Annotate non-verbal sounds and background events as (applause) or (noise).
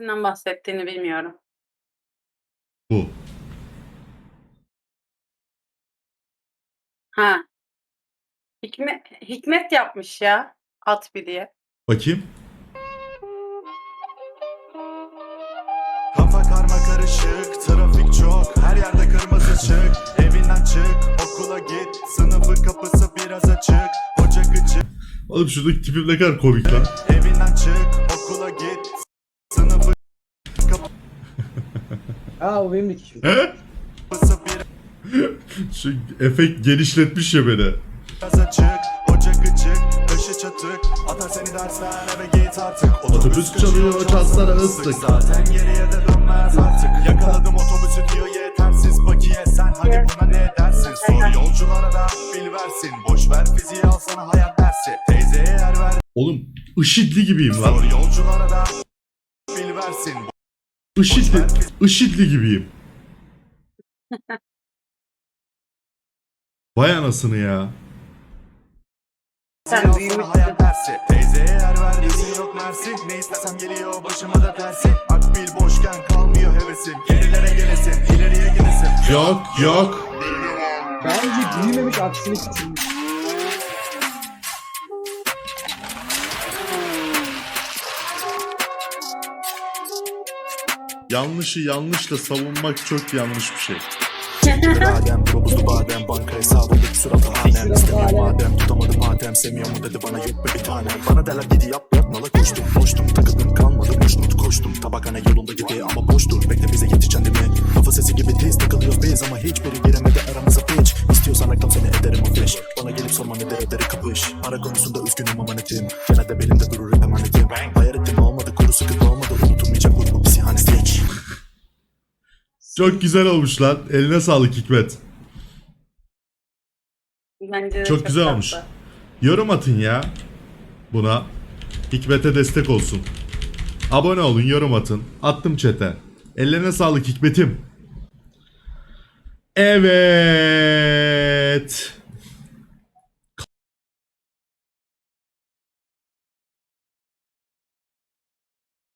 hangisinden bahsettiğini bilmiyorum. Bu. Ha. Hikmet, Hikmet yapmış ya. At bir diye. Bakayım. Kafa karma karışık, trafik çok, her yerde kırmızı ışık Evinden çık, okula git, sınıfın kapısı biraz açık Hoca gıcık, Oğlum şuradaki tipim ne kadar komik lan. evinden çık, okula git, Aa o benim de kişi. He? (laughs) Şu efekt genişletmiş ya beni. Otobüs çalıyor, çantlara ıslık. Zaten geriye de dönmez artık Yakaladım otobüsü diyor yetersiz bakiye Sen hadi buna ne dersin Sor yolculara da bil versin Boş ver fiziği al sana hayat dersi Teyzeye yer ver Oğlum IŞİD'li gibiyim Sor lan. yolculara da bil versin IŞİD'li, IŞİD'li gibiyim. (laughs) Vay anasını ya. Sen büyümüşsün. hayat dersi Teyzeye yer ver bizi yok mersi Ne istesem geliyor başıma da tersi Akbil boşken kalmıyor hevesim Gerilere gelesin ileriye gidesin Yok yok. Bence büyümemiş aksini küçülmüş. Yanlışı yanlışla savunmak çok yanlış bir şey. Badem, robuzlu badem, banka hesabındaki suratı hanem. İstemiyor madem, tutamadım madem Sevmiyor mu dedi bana yok be bir tanem Bana derler gidi yap yap nala koştum. Boştum takıldım kalmadı boşnut koştum. Tabakhane yolunda gibi ama boştur Bekle bize yetişen değil mi? Kafa sesi gibi tez takılıyoruz biz Ama hiçbiri giremedi aramıza piç. İstiyorsan reklam seni ederim afiş. Bana gelip sorma nedir ederi kapış. Para konusunda üzgünüm ama netim? Gene de belimde durur hep emanetim. Hayal ettim olmadı kuru sıkıntı olmadı Çok güzel olmuş lan. Eline sağlık Hikmet. Bence de Çok güzel tatlı. olmuş. Yorum atın ya buna. Hikmet'e destek olsun. Abone olun, yorum atın. Attım çete. Ellerine sağlık Hikmet'im. Evet.